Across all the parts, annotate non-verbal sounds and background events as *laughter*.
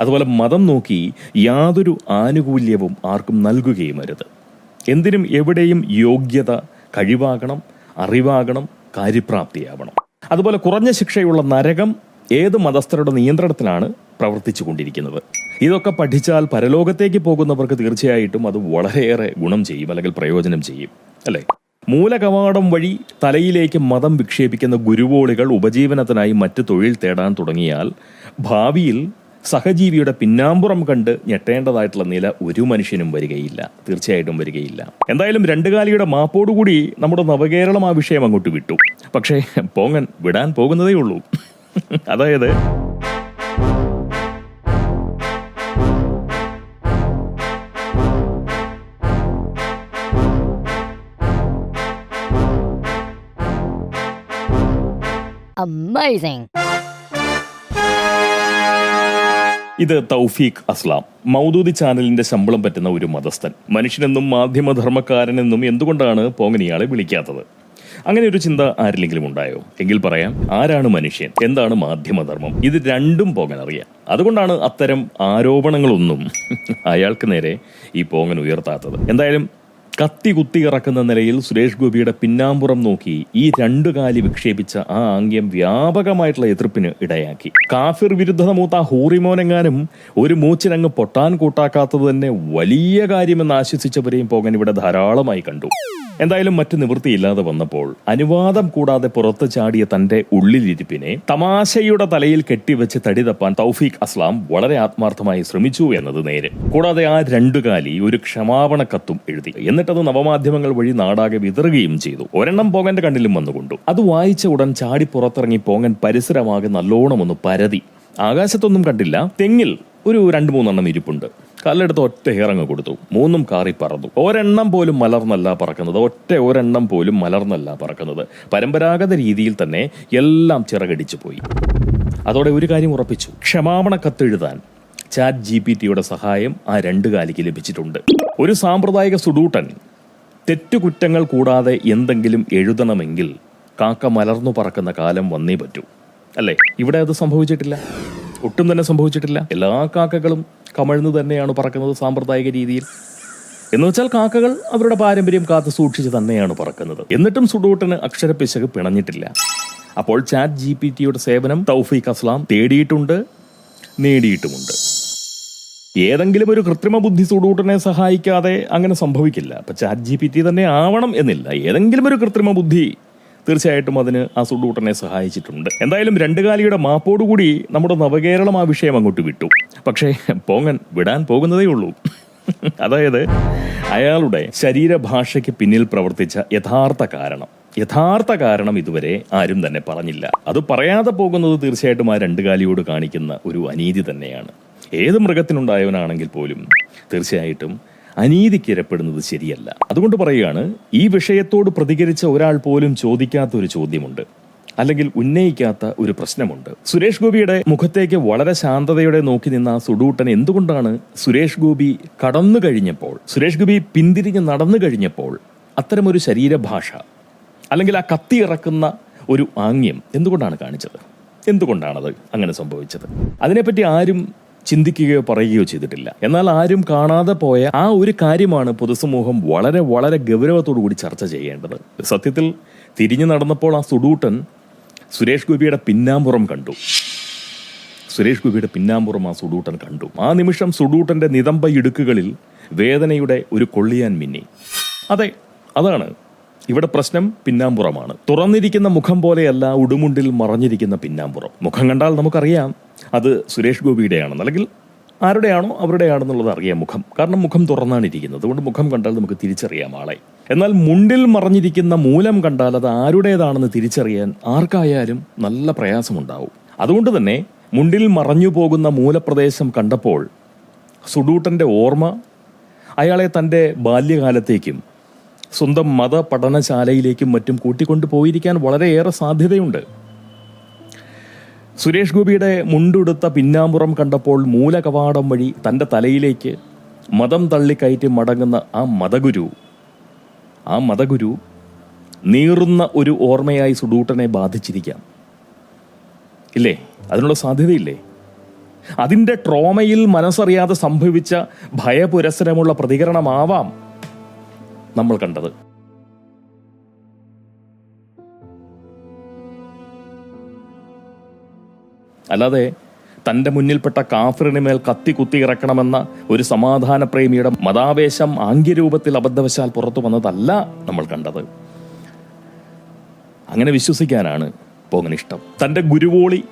അതുപോലെ മതം നോക്കി യാതൊരു ആനുകൂല്യവും ആർക്കും നൽകുകയും അരുത്. എന്തിനും എവിടെയും യോഗ്യത കഴിവാകണം അറിവാകണം കാര്യപ്രാപ്തിയാവണം. അതുപോലെ കുറഞ്ഞ ശിക്ഷയുള്ള നരകം ഏത് മതസ്ഥരുടെ നിയന്ത്രണത്തിലാണ് പ്രവർത്തിച്ചു കൊണ്ടിരിക്കുന്നത് ഇതൊക്കെ പഠിച്ചാൽ പരലോകത്തേക്ക് പോകുന്നവർക്ക് തീർച്ചയായിട്ടും അത് വളരെയേറെ ഗുണം ചെയ്യും അല്ലെങ്കിൽ പ്രയോജനം ചെയ്യും അല്ലേ? മൂലകവാടം വഴി തലയിലേക്ക് മതം വിക്ഷേപിക്കുന്ന ഗുരുവോളികൾ ഉപജീവനത്തിനായി മറ്റ് തൊഴിൽ തേടാൻ തുടങ്ങിയാൽ ഭാവിയിൽ സഹജീവിയുടെ പിന്നാമ്പുറം കണ്ട് ഞെട്ടേണ്ടതായിട്ടുള്ള നില ഒരു മനുഷ്യനും വരികയില്ല തീർച്ചയായിട്ടും വരികയില്ല. എന്തായാലും രണ്ടുകാലിയുടെ മാപ്പോടുകൂടി നമ്മുടെ നവകേരളം ആ വിഷയം അങ്ങോട്ട് വിട്ടു. പക്ഷേ പോങ്ങൻ വിടാൻ പോകുന്നതേ ഉള്ളൂ. അതായത് Amazing. ഇത് തൗഫീഖ് അസ്ലാം. മൗദൂദി ചാനലിന്റെ ശമ്പളം പറ്റുന്ന ഒരു മതസ്ഥൻ. മനുഷ്യനെന്നും മാധ്യമധർമ്മക്കാരനെന്നും എന്തുകൊണ്ടാണ് പോങ്ങനിയാളെ വിളിക്കാത്തത്? അങ്ങനെ ഒരു ചിന്ത ആരിലെങ്കിലും ഉണ്ടായോ? എങ്കിൽ പറയാം ആരാണ് മനുഷ്യൻ? എന്താണ് മാധ്യമധർമ്മം? ഇത് രണ്ടും പോങ്ങൻ അറിയാം. അതുകൊണ്ടാണ് അത്തരം ആരോപണങ്ങളൊന്നും *laughs* അയാൾക്ക് നേരെ ഈ പോങ്ങൻ ഉയർത്താത്തത്. എന്തായാലും കത്തി കുത്തി ഇറക്കുന്ന നിലയിൽ സുരേഷ് ഗോപിയുടെ പിന്നാമ്പുറം നോക്കി ഈ രണ്ടു കാലി വിക്ഷേപിച്ച ആ ആംഗ്യം വ്യാപകമായിട്ടുള്ള എതിർപ്പിന് ഇടയാക്കി. കാഫിർ വിരുദ്ധത മൂത്ത ഹൂറിമോനെങ്ങാനും ഒരു മൂച്ചിനങ്ങ് പൊട്ടാൻ കൂട്ടാക്കാത്തത് തന്നെ വലിയ കാര്യമെന്ന് ആശ്വസിച്ചവരെയും പോകാൻ ഇവിടെ ധാരാളമായി കണ്ടു. എന്തായാലും മറ്റു നിവൃത്തിയില്ലാതെ വന്നപ്പോൾ അനുവാദം കൂടാതെ പുറത്തു ചാടിയ തന്റെ ഉള്ളിലിരിപ്പിനെ തമാശയുടെ തലയിൽ കെട്ടിവെച്ച് തടി തപ്പാൻ തൗഫീഖ് അസ്ലാം വളരെ ആത്മാർത്ഥമായി ശ്രമിച്ചു എന്നത് നേര്. കൂടാതെ ആ രണ്ടുകാലി ഒരു ക്ഷമാപണ കത്തും എഴുതി എന്നിട്ടത് നവമാധ്യമങ്ങൾ വഴി നാടാകെ വിതറുകയും ചെയ്തു. ഒരെണ്ണം പോകന്റെ കണ്ണിലും വന്നുകൊണ്ടു. അത് വായിച്ച ഉടൻ ചാടി പുറത്തിറങ്ങി പോങ്ങൻ പരിസരമാകെ നല്ലോണം ഒന്ന് പരതി. ആകാശത്തൊന്നും കണ്ടില്ല. തെങ്ങിൽ ഒരു രണ്ട് മൂന്നെണ്ണം ഇരിപ്പുണ്ട്. കല്ലെടുത്ത് ഒറ്റ ഇറങ്ങ് കൊടുത്തു. മൂന്നും കാറി പറന്നു. ഒരെണ്ണം പോലും മലർന്നല്ല പറക്കുന്നത്. ഒറ്റ ഒരെണ്ണം പോലും മലർന്നല്ല പറക്കുന്നത്. പരമ്പരാഗത രീതിയിൽ തന്നെ എല്ലാം ചിറകടിച്ചു പോയി. അതോടെ ഒരു കാര്യം ഉറപ്പിച്ചു. ക്ഷമാപണ കത്തെഴുതാൻ ചാറ്റ് ജി പി ടിയുടെ സഹായം ആ രണ്ട് കാലിക്ക് ലഭിച്ചിട്ടുണ്ട്. ഒരു സാമ്പ്രദായിക സുഡൂട്ടൻ തെറ്റുകുറ്റങ്ങൾ കൂടാതെ എന്തെങ്കിലും എഴുതണമെങ്കിൽ കാക്ക മലർന്നു പറക്കുന്ന കാലം വന്നേ പറ്റൂ. അല്ലേ? ഇവിടെ അത് സംഭവിച്ചിട്ടില്ല. ഒട്ടും തന്നെ സംഭവിച്ചിട്ടില്ല. എല്ലാ കാക്കകളും കമഴ്ന്നു തന്നെയാണ് പറക്കുന്നത് സാമ്പ്രദായിക രീതിയിൽ. എന്ന് വെച്ചാൽ കാക്കകൾ അവരുടെ പാരമ്പര്യം കാത്തു സൂക്ഷിച്ച് തന്നെയാണ് പറക്കുന്നത്. എന്നിട്ടും സുഡൂട്ടന് അക്ഷരപ്പിശക് പിണഞ്ഞിട്ടില്ല. അപ്പോൾ ചാറ്റ് ജി പി ടിയുടെ സേവനം തൗഫീഖ് അസ്ലാം തേടിയിട്ടുണ്ട് നേടിയിട്ടുമുണ്ട്. ഏതെങ്കിലും ഒരു കൃത്രിമ ബുദ്ധി സുഡൂട്ടനെ സഹായിക്കാതെ അങ്ങനെ സംഭവിക്കില്ല. അപ്പൊ ചാറ്റ് ജി പി ടി തന്നെ ആവണം എന്നില്ല. ഏതെങ്കിലും ഒരു കൃത്രിമ ബുദ്ധി തീർച്ചയായിട്ടും അതിന് ആ സുഡൂട്ടനെ സഹായിച്ചിട്ടുണ്ട്. എന്തായാലും രണ്ടുകാലിയുടെ മാപ്പോടുകൂടി നമ്മുടെ നവകേരളം ആ വിഷയം അങ്ങോട്ട് വിട്ടു. പക്ഷേ പോങ്ങൻ വിടാൻ പോകുന്നതേ ഉള്ളൂ. അതായത് അയാളുടെ ശരീരഭാഷയ്ക്ക് പിന്നിൽ പ്രവർത്തിച്ച യഥാർത്ഥ കാരണം. യഥാർത്ഥ കാരണം ഇതുവരെ ആരും തന്നെ പറഞ്ഞില്ല. അത് പറയാതെ പോകുന്നത് തീർച്ചയായിട്ടും ആ രണ്ടുകാലിയോട് കാണിക്കുന്ന ഒരു അനീതി തന്നെയാണ്. ഏത് മൃഗത്തിനുണ്ടായവനാണെങ്കിൽ പോലും തീർച്ചയായിട്ടും അനീതിക്കിരപ്പെടുന്നത് ശരിയല്ല. അതുകൊണ്ട് പറയുകയാണ് ഈ വിഷയത്തോട് പ്രതികരിച്ച ഒരാൾ പോലും ചോദിക്കാത്ത ഒരു ചോദ്യമുണ്ട്. അല്ലെങ്കിൽ ഉന്നയിക്കാത്ത ഒരു പ്രശ്നമുണ്ട്. സുരേഷ് ഗോപിയുടെ മുഖത്തേക്ക് വളരെ ശാന്തതയോടെ നോക്കി നിന്ന സുഡൂട്ടൻ എന്തുകൊണ്ടാണ് സുരേഷ് ഗോപി കടന്നു കഴിഞ്ഞപ്പോൾ സുരേഷ് ഗോപി പിന്തിരിഞ്ഞ് നടന്നു കഴിഞ്ഞപ്പോൾ അത്തരമൊരു ശരീരഭാഷ അല്ലെങ്കിൽ ആ കത്തി ഇറക്കുന്ന ഒരു ആംഗ്യം എന്തുകൊണ്ടാണ് കാണിച്ചത്? എന്തുകൊണ്ടാണത് അങ്ങനെ സംഭവിച്ചത്? അതിനെപ്പറ്റി ആരും ചിന്തിക്കുകയോ പറയുകയോ ചെയ്തിട്ടില്ല. എന്നാൽ ആരും കാണാതെ പോയ ആ ഒരു കാര്യമാണ് പൊതുസമൂഹം വളരെ വളരെ ഗൗരവത്തോടു കൂടി ചർച്ച ചെയ്യേണ്ടത്. സത്യത്തിൽ തിരിഞ്ഞു നടന്നപ്പോൾ ആ സുഡൂട്ടൻ സുരേഷ് ഗോപിയുടെ പിന്നാമ്പുറം കണ്ടു. സുരേഷ് ഗോപിയുടെ പിന്നാമ്പുറം ആ സുഡൂട്ടൻ കണ്ടു. ആ നിമിഷം സുഡൂട്ടന്റെ നിതംബ ഇടുക്കുകളിൽ വേദനയുടെ ഒരു കൊള്ളിയാൻ മിന്നി. അതെ അതാണ് ഇവിടെ പ്രശ്നം പിന്നാമ്പുറമാണ്. തുറന്നിരിക്കുന്ന മുഖം പോലെയല്ല ഉടുമുണ്ടിൽ മറഞ്ഞിരിക്കുന്ന പിന്നാമ്പുറം. മുഖം കണ്ടാൽ നമുക്കറിയാം അത് സുരേഷ് ഗോപിയുടെയാണെന്ന്. അല്ലെങ്കിൽ ആരുടെയാണോ അവരുടെയാണെന്നുള്ളത് അറിയാം മുഖം. കാരണം മുഖം തുറന്നാണ് ഇരിക്കുന്നത്. അതുകൊണ്ട് മുഖം കണ്ടാൽ നമുക്ക് തിരിച്ചറിയാം ആളെ. എന്നാൽ മുണ്ടിൽ മറഞ്ഞിരിക്കുന്ന മൂലം കണ്ടാൽ അത് ആരുടേതാണെന്ന് തിരിച്ചറിയാൻ ആർക്കായാലും നല്ല പ്രയാസമുണ്ടാവും. അതുകൊണ്ട് തന്നെ മുണ്ടിൽ മറഞ്ഞു പോകുന്ന മൂലപ്രദേശം കണ്ടപ്പോൾ സുഡൂട്ടന്റെ ഓർമ്മ അയാളെ തന്റെ ബാല്യകാലത്തേക്കും സ്വന്തം മത പഠനശാലയിലേക്കും മറ്റും കൂട്ടിക്കൊണ്ടു പോയിരിക്കാൻ വളരെയേറെ സാധ്യതയുണ്ട്. സുരേഷ് ഗോപിയുടെ മുണ്ടുടുത്ത പിന്നാമ്പുറം കണ്ടപ്പോൾ മൂലകവാടം വഴി തന്റെ തലയിലേക്ക് മതം തള്ളിക്കയറ്റി മടങ്ങുന്ന ആ മതഗുരു ആ മതഗുരു നീറുന്ന ഒരു ഓർമ്മയായി സുഡൂട്ടനെ ബാധിച്ചിരിക്കാം. ഇല്ലേ? അതിനുള്ള സാധ്യതയില്ലേ? അതിന്റെ ട്രോമയിൽ മനസ്സറിയാതെ സംഭവിച്ച ഭയപുരസരമുള്ള പ്രതികരണമാവാം നമ്മൾ കണ്ടത്. അല്ലാതെ തന്റെ മുന്നിൽപ്പെട്ട കാഫറിന് മേൽ കത്തി കുത്തി ഇറക്കണമെന്ന ഒരു സമാധാന പ്രേമിയുടെ മതാവേശം ആംഗ്യരൂപത്തിൽ അബദ്ധവശാൽ പുറത്തു വന്നതല്ല നമ്മൾ കണ്ടത്. അങ്ങനെ വിശ്വസിക്കാനാണ് പോങ്ങനിഷ്ടം തന്റെ ഗുരുവോളി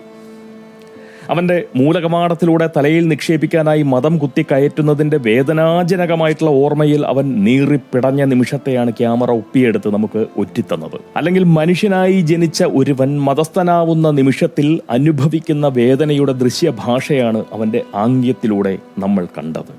അവന്റെ മൂലകമാടത്തിലൂടെ തലയിൽ നിക്ഷേപിക്കാനായി മതം കുത്തിക്കയറ്റുന്നതിന്റെ വേദനാജനകമായിട്ടുള്ള ഓർമ്മയിൽ അവൻ നീറിപ്പിടഞ്ഞ നിമിഷത്തെയാണ് ക്യാമറ ഒപ്പിയെടുത്ത് നമുക്ക് ഒറ്റിത്തന്നത്. അല്ലെങ്കിൽ മനുഷ്യനായി ജനിച്ച ഒരുവൻ മതസ്ഥനാവുന്ന നിമിഷത്തിൽ അനുഭവിക്കുന്ന വേദനയുടെ ദൃശ്യഭാഷയാണ് അവന്റെ ആംഗ്യത്തിലൂടെ നമ്മൾ കണ്ടത്.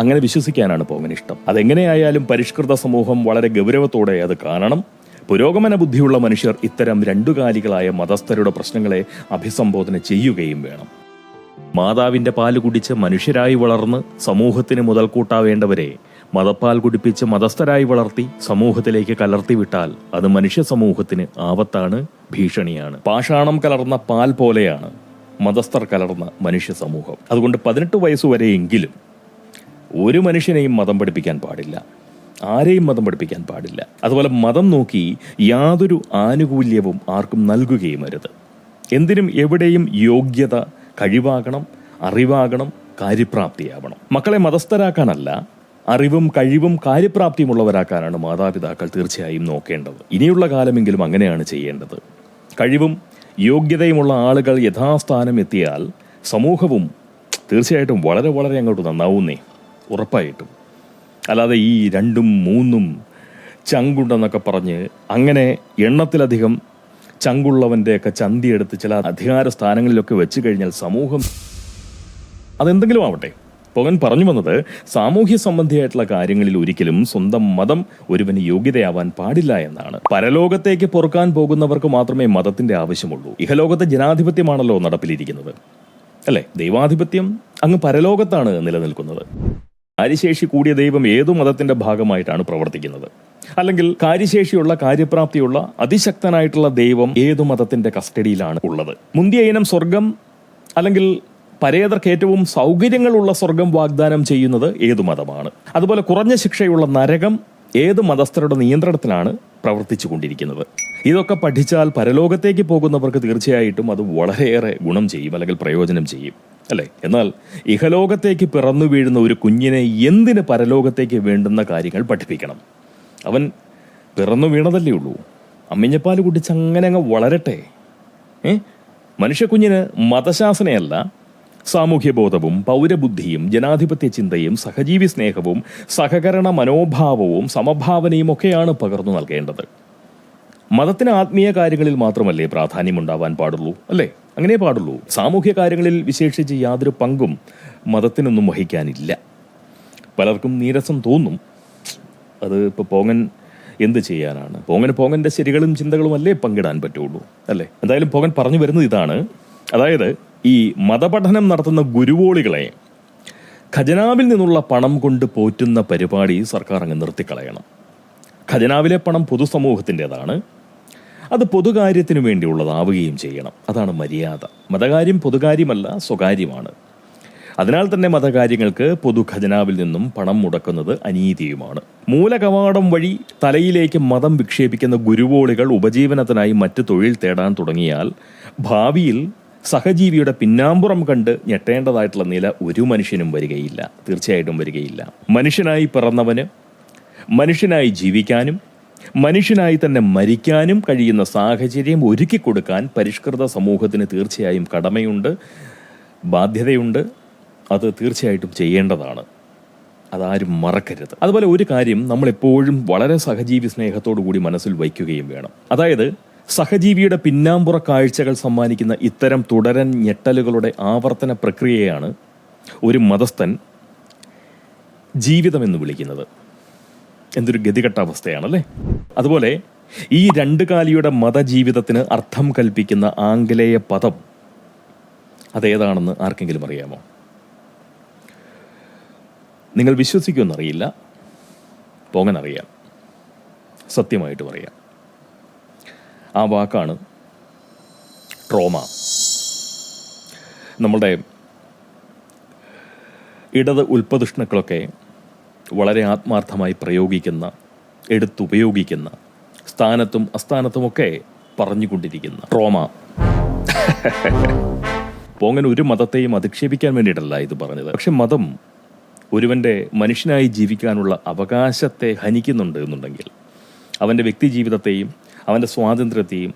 അങ്ങനെ വിശ്വസിക്കാനാണ് പോകനിഷ്ടം അതെങ്ങനെയായാലും പരിഷ്കൃത സമൂഹം വളരെ ഗൗരവത്തോടെ അത് കാണണം. പുരോഗമന ബുദ്ധിയുള്ള മനുഷ്യർ ഇത്തരം രണ്ടുകാലികളായ മതസ്ഥരുടെ പ്രശ്നങ്ങളെ അഭിസംബോധന ചെയ്യുകയും വേണം. മാതാവിന്റെ പാൽ കുടിച്ച് മനുഷ്യരായി വളർന്ന് സമൂഹത്തിന് മുതൽക്കൂട്ടാവേണ്ടവരെ മതപ്പാൽ കുടിപ്പിച്ച് മതസ്ഥരായി വളർത്തി സമൂഹത്തിലേക്ക് കലർത്തിവിട്ടാൽ അത് മനുഷ്യ സമൂഹത്തിന് ആപത്താണ് ഭീഷണിയാണ്. പാഷാണം കലർന്ന പാൽ പോലെയാണ് മതസ്ഥർ കലർന്ന മനുഷ്യ സമൂഹം. അതുകൊണ്ട് പതിനെട്ട് വയസ്സുവരെയെങ്കിലും ഒരു മനുഷ്യനെയും മതം പഠിപ്പിക്കാൻ പാടില്ല. ആരെയും മതം പഠിപ്പിക്കാൻ പാടില്ല. അതുപോലെ മതം നോക്കി യാതൊരു ആനുകൂല്യവും ആർക്കും നൽകുകയും അരുത്. എന്തിനും എവിടെയും യോഗ്യത കഴിവാകണം അറിവാകണം കാര്യപ്രാപ്തിയാവണം. മക്കളെ മതസ്ഥരാക്കാനല്ല അറിവും കഴിവും കാര്യപ്രാപ്തിയുമുള്ളവരാക്കാനാണ് മാതാപിതാക്കൾ തീർച്ചയായും നോക്കേണ്ടത്. ഇനിയുള്ള കാലമെങ്കിലും അങ്ങനെയാണ് ചെയ്യേണ്ടത്. കഴിവും യോഗ്യതയുമുള്ള ആളുകൾ യഥാസ്ഥാനം എത്തിയാൽ സമൂഹവും തീർച്ചയായിട്ടും വളരെ വളരെ അങ്ങോട്ട് നന്നാവുന്നേ ഉറപ്പായിട്ടും. അല്ലാതെ ഈ രണ്ടും മൂന്നും ചങ്കുണ്ടെന്നൊക്കെ പറഞ്ഞ് അങ്ങനെ എണ്ണത്തിലധികം ചങ്കുള്ളവന്റെയൊക്കെ ചന്തിയെടുത്ത് ചില അധികാര സ്ഥാനങ്ങളിലൊക്കെ വെച്ച് കഴിഞ്ഞാൽ സമൂഹം അതെന്തെങ്കിലും ആവട്ടെ. പൊകൻ പറഞ്ഞു വന്നത് സാമൂഹ്യ സംബന്ധിയായിട്ടുള്ള കാര്യങ്ങളിൽ ഒരിക്കലും സ്വന്തം മതം ഒരുവന് യോഗ്യതയാവാൻ പാടില്ല എന്നാണ്. പരലോകത്തേക്ക് പൊറുക്കാൻ പോകുന്നവർക്ക് മാത്രമേ മതത്തിന്റെ ആവശ്യമുള്ളൂ. ഇഹലോകത്തെ ജനാധിപത്യമാണല്ലോ നടപ്പിലിരിക്കുന്നത്. അല്ലേ? ദൈവാധിപത്യം അങ്ങ് പരലോകത്താണ് നിലനിൽക്കുന്നത്. കാര്യശേഷി കൂടിയ ദൈവം ഏതു മതത്തിന്റെ ഭാഗമായിട്ടാണ് പ്രവർത്തിക്കുന്നത്? അല്ലെങ്കിൽ കാര്യശേഷിയുള്ള കാര്യപ്രാപ്തിയുള്ള അതിശക്തനായിട്ടുള്ള ദൈവം ഏതു മതത്തിന്റെ കസ്റ്റഡിയിലാണ് ഉള്ളത്? മുന്തിയ ഇനം സ്വർഗം അല്ലെങ്കിൽ പരേതർക്ക് ഏറ്റവും സൗകര്യങ്ങളുള്ള സ്വർഗം വാഗ്ദാനം ചെയ്യുന്നത് ഏതു മതമാണ്? അതുപോലെ കുറഞ്ഞ ശിക്ഷയുള്ള നരകം ഏത് മതസ്ഥരുടെ നിയന്ത്രണത്തിലാണ് പ്രവർത്തിച്ചു കൊണ്ടിരിക്കുന്നത്? ഇതൊക്കെ പഠിച്ചാൽ പരലോകത്തേക്ക് പോകുന്നവർക്ക് തീർച്ചയായിട്ടും അത് വളരെയേറെ ഗുണം ചെയ്യും അല്ലെങ്കിൽ പ്രയോജനം ചെയ്യും. അല്ലേ? എന്നാൽ ഇഹലോകത്തേക്ക് പിറന്നു വീഴുന്ന ഒരു കുഞ്ഞിനെ എന്തിന് പരലോകത്തേക്ക് വേണ്ടുന്ന കാര്യങ്ങൾ പഠിപ്പിക്കണം? അവൻ പിറന്നു വീണതല്ലേ ഉള്ളൂ. അമ്മിഞ്ഞപ്പാൽ കുടിച്ച് അങ്ങനെ അങ്ങ് വളരട്ടെ. ഏ? മനുഷ്യക്കുഞ്ഞിന് മതശാസനയല്ല. സാമൂഹ്യബോധവും പൗരബുദ്ധിയും ജനാധിപത്യ ചിന്തയും സഹജീവി സ്നേഹവും സഹകരണ മനോഭാവവും സമഭാവനയും ഒക്കെയാണ് പകർന്നു നൽകേണ്ടത്. മതത്തിന് ആത്മീയ കാര്യങ്ങളിൽ മാത്രമല്ലേ പ്രാധാന്യമുണ്ടാവാൻ പാടുള്ളൂ അല്ലേ? അങ്ങനെ പാടുള്ളൂ. സാമൂഹ്യ കാര്യങ്ങളിൽ വിശേഷിച്ച് യാതൊരു പങ്കും മതത്തിനൊന്നും വഹിക്കാനില്ല. പലർക്കും നീരസം തോന്നും. അത് ഇപ്പോൾ പോങ്ങൻ എന്ത് ചെയ്യാനാണ്? പോങ്ങൻ പോങ്ങന്റെ ശരികളും ചിന്തകളും അല്ലേ പങ്കിടാൻ പറ്റുള്ളൂ അല്ലേ? എന്തായാലും പോങ്ങൻ പറഞ്ഞു വരുന്നത് ഇതാണ്. അതായത് ഈ മതപഠനം നടത്തുന്ന ഗുരുവോളികളെ ഖജനാവിൽ നിന്നുള്ള പണം കൊണ്ട് പോറ്റുന്ന പരിപാടി സർക്കാർ അങ്ങ് നിർത്തിക്കളയണം. ഖജനാവിലെ പണം പൊതുസമൂഹത്തിന്റെതാണ്. അത് പൊതുകാര്യത്തിന് വേണ്ടിയുള്ളതാവുകയും ചെയ്യണം. അതാണ് മര്യാദ. മതകാര്യം പൊതുകാര്യമല്ല സ്വകാര്യമാണ്. അതിനാൽ തന്നെ മതകാര്യങ്ങൾക്ക് പൊതു ഖജനാവിൽ നിന്നും പണം മുടക്കുന്നത് അനീതിയുമാണ്. മൂലകവാടം വഴി തലയിലേക്ക് മതം വിക്ഷേപിക്കുന്ന ഗുരുവോളികൾ ഉപജീവനത്തിനായി മറ്റ് തൊഴിൽ തേടാൻ തുടങ്ങിയാൽ ഭാവിയിൽ സഹജീവിയുടെ പിന്നാമ്പുറം കണ്ട് ഞെട്ടേണ്ടതായിട്ടുള്ള നില ഒരു മനുഷ്യനും വരികയില്ല തീർച്ചയായിട്ടും വരികയില്ല. മനുഷ്യനായി പിറന്നവന് മനുഷ്യനായി ജീവിക്കാനും മനുഷ്യനായി തന്നെ മരിക്കാനും കഴിയുന്ന സാഹചര്യം ഒരുക്കി കൊടുക്കാൻ പരിഷ്കൃത സമൂഹത്തിന് തീർച്ചയായും കടമയുണ്ട് ബാധ്യതയുണ്ട്. അത് തീർച്ചയായിട്ടും ചെയ്യേണ്ടതാണ്. അതാരും മറക്കരുത്. അതുപോലെ ഒരു കാര്യം നമ്മളെപ്പോഴും വളരെ സഹജീവി സ്നേഹത്തോടു കൂടി മനസ്സിൽ വയ്ക്കുകയും വേണം. അതായത് സഹജീവിയുടെ പിന്നാമ്പുറ കാഴ്ചകൾ സമ്മാനിക്കുന്ന ഇത്തരം തുടരൻ ഞെട്ടലുകളുടെ ആവർത്തന പ്രക്രിയയാണ് ഒരു മതസ്ഥൻ ജീവിതമെന്ന് വിളിക്കുന്നത്. എന്തൊരു ഗതികെട്ട അവസ്ഥയാണല്ലേ അതുപോലെ ഈ രണ്ട് കാലിയുടെ മതജീവിതത്തിന് അർത്ഥം കൽപ്പിക്കുന്ന ആംഗലേയ പദം അതേതാണെന്ന് ആർക്കെങ്കിലും അറിയാമോ? നിങ്ങൾ വിശ്വസിക്കുമെന്നറിയില്ല. പോങ്ങനറിയാം സത്യമായിട്ടും അറിയാം ആ വാക്കാണ് ട്രോമ. നമ്മുടെ ഇടത് ഉൽപ്പതിഷ്ണുക്കളൊക്കെ വളരെ ആത്മാർത്ഥമായി പ്രയോഗിക്കുന്ന എടുത്തുപയോഗിക്കുന്ന സ്ഥാനത്തും അസ്ഥാനത്തുമൊക്കെ പറഞ്ഞുകൊണ്ടിരിക്കുന്ന ട്രോമ പോങ്ങൻ ഒരു മതത്തെയും അധിക്ഷേപിക്കാൻ വേണ്ടിയിട്ടല്ല ഇത് പറഞ്ഞത്. പക്ഷെ മതം ഒരുവന്റെ മനുഷ്യനായി ജീവിക്കാനുള്ള അവകാശത്തെ ഹനിക്കുന്നുണ്ട് എന്നുണ്ടെങ്കിൽ അവന്റെ വ്യക്തി ജീവിതത്തെയും അവന്റെ സ്വാതന്ത്ര്യത്തെയും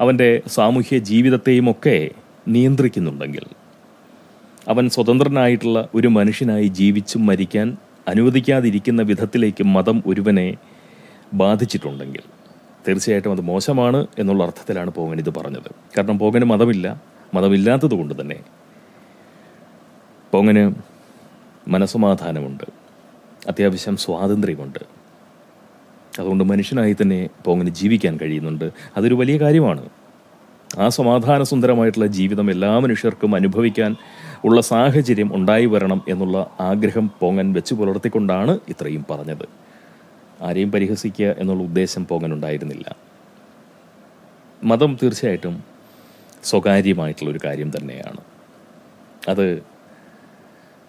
അവന്റെ സാമൂഹ്യ ജീവിതത്തെയും ഒക്കെ നിയന്ത്രിക്കുന്നുണ്ടെങ്കിൽ അവൻ സ്വതന്ത്രനായിട്ടുള്ള ഒരു മനുഷ്യനായി ജീവിച്ചും മരിക്കാൻ അനുവദിക്കാതിരിക്കുന്ന വിധത്തിലേക്ക് മതം ഒരുവനെ ബാധിച്ചിട്ടുണ്ടെങ്കിൽ തീർച്ചയായിട്ടും അത് മോശമാണ് എന്നുള്ള അർത്ഥത്തിലാണ് പോകൻ ഇത് പറഞ്ഞത്. കാരണം പോകന് മതമില്ല. മതമില്ലാത്തത് കൊണ്ട് തന്നെ പോങ്ങന് മനസ്സമാധാനമുണ്ട്. അത്യാവശ്യം സ്വാതന്ത്ര്യമുണ്ട്. അതുകൊണ്ട് മനുഷ്യനായി തന്നെ പോങ്ങന് ജീവിക്കാൻ കഴിയുന്നുണ്ട്. അതൊരു വലിയ കാര്യമാണ്. ആ സമാധാന സുന്ദരമായിട്ടുള്ള ജീവിതം എല്ലാ മനുഷ്യർക്കും അനുഭവിക്കാൻ ഉള്ള സാഹചര്യം ഉണ്ടായി വരണം എന്നുള്ള ആഗ്രഹം പോങ്ങൻ വെച്ചു പുലർത്തിക്കൊണ്ടാണ് ഇത്രയും പറഞ്ഞത്. ആരെയും പരിഹസിക്കുക എന്നുള്ള ഉദ്ദേശം പോങ്ങൻ ഉണ്ടായിരുന്നില്ല. മതം തീർച്ചയായിട്ടും സ്വകാര്യമായിട്ടുള്ളൊരു കാര്യം തന്നെയാണ്. അത്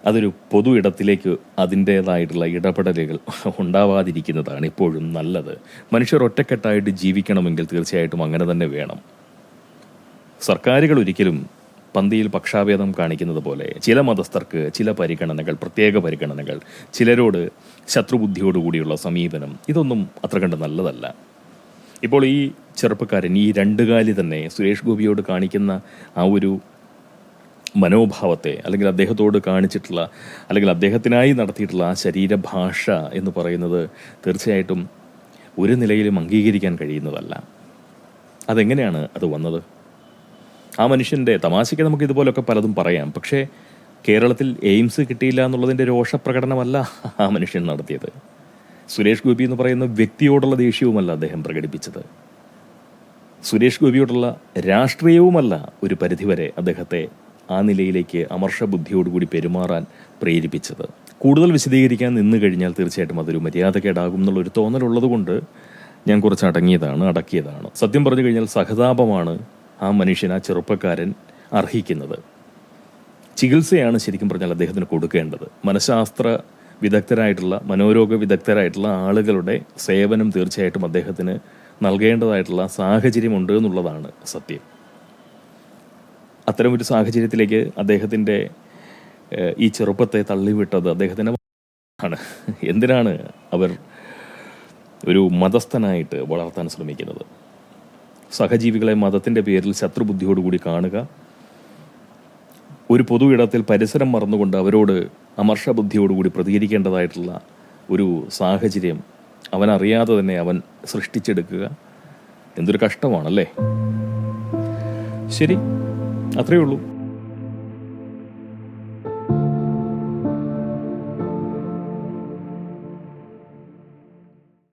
അതൊരു പൊതു ഇടത്തിലേക്ക് അതിന്റേതായിട്ടുള്ള ഇടപെടലുകൾ ഉണ്ടാവാതിരിക്കുന്നതാണ് ഇപ്പോഴും നല്ലത്. മനുഷ്യർ ഒറ്റക്കെട്ടായിട്ട് ജീവിക്കണമെങ്കിൽ തീർച്ചയായിട്ടും അങ്ങനെ തന്നെ വേണം. സർക്കാരുകൾ ഒരിക്കലും പന്തിയിൽ പക്ഷാഭേദം കാണിക്കുന്നത് പോലെ ചില മതസ്ഥർക്ക് ചില പരിഗണനകൾ പ്രത്യേക പരിഗണനകൾ ചിലരോട് ശത്രുബുദ്ധിയോടുകൂടിയുള്ള സമീപനം ഇതൊന്നും അത്ര കണ്ട് നല്ലതല്ല. ഇപ്പോൾ ഈ ചെറുപ്പക്കാരൻ ഈ രണ്ടുകാലി തന്നെ സുരേഷ് ഗോപിയോട് കാണിക്കുന്ന ആ ഒരു മനോഭാവത്തെ അല്ലെങ്കിൽ അദ്ദേഹത്തോട് കാണിച്ചിട്ടുള്ള അല്ലെങ്കിൽ അദ്ദേഹത്തിനായി നടത്തിയിട്ടുള്ള ആ ശരീരഭാഷ എന്ന് പറയുന്നത് തീർച്ചയായിട്ടും ഒരു നിലയിലും അംഗീകരിക്കാൻ കഴിയുന്നതല്ല. അതെങ്ങനെയാണ് അത് വന്നത്? ആ മനുഷ്യന്റെ തമാശയ്ക്ക് നമുക്ക് ഇതുപോലൊക്കെ പലതും പറയാം. പക്ഷേ കേരളത്തിൽ എയിംസ് കിട്ടിയില്ല എന്നുള്ളതിന്റെ രോഷപ്രകടനമല്ല ആ മനുഷ്യൻ നടത്തിയത്. സുരേഷ് ഗോപി എന്ന് പറയുന്ന വ്യക്തിയോടുള്ള ദേഷ്യവുമല്ല അദ്ദേഹം പ്രകടിപ്പിച്ചത്. സുരേഷ് ഗോപിയോടുള്ള രാഷ്ട്രീയവുമല്ല ഒരു പരിധിവരെ അദ്ദേഹത്തെ ആ നിലയിലേക്ക് അമർഷ ബുദ്ധിയോടുകൂടി പെരുമാറാൻ പ്രേരിപ്പിച്ചത്. കൂടുതൽ വിശദീകരിക്കാൻ നിന്ന് കഴിഞ്ഞാൽ തീർച്ചയായിട്ടും അതൊരു മര്യാദക്കേടാകും എന്നുള്ളൊരു തോന്നലുള്ളതുകൊണ്ട് ഞാൻ കുറച്ച് അടങ്ങിയതാണ് അടക്കിയതാണ്. സത്യം പറഞ്ഞു കഴിഞ്ഞാൽ സഹതാപമാണ് ആ മനുഷ്യൻ ആ ചെറുപ്പക്കാരൻ അർഹിക്കുന്നത്. ചികിത്സയാണ് ശരിക്കും പറഞ്ഞാൽ അദ്ദേഹത്തിന് കൊടുക്കേണ്ടത്. മനഃശാസ്ത്ര വിദഗ്ധരായിട്ടുള്ള മനോരോഗ വിദഗ്ധരായിട്ടുള്ള ആളുകളുടെ സേവനം തീർച്ചയായിട്ടും അദ്ദേഹത്തിന് നൽകേണ്ടതായിട്ടുള്ള സാഹചര്യമുണ്ട് എന്നുള്ളതാണ് സത്യം. അത്തരമൊരു സാഹചര്യത്തിലേക്ക് അദ്ദേഹത്തിന്റെ ഈ ചെറുപ്പത്തെ തള്ളിവിട്ടത് അദ്ദേഹത്തിന്റെ ആണ്. എന്തിനാണ് അവർ ഒരു മതസ്ഥനായിട്ട് വളർത്താൻ ശ്രമിക്കുന്നത്? സഹജീവികളെ മതത്തിന്റെ പേരിൽ ശത്രുബുദ്ധിയോടുകൂടി കാണുക. ഒരു പൊതു ഇടത്തിൽ പരിസരം മറന്നുകൊണ്ട് അവരോട് അമർഷബുദ്ധിയോടുകൂടി പ്രതികരിക്കേണ്ടതായിട്ടുള്ള ഒരു സാഹചര്യം അവനറിയാതെ തന്നെ അവൻ സൃഷ്ടിച്ചെടുക്കുക എന്തൊരു കഷ്ടമാണല്ലേ? ശരി അത്രയേ ഉള്ളൂ.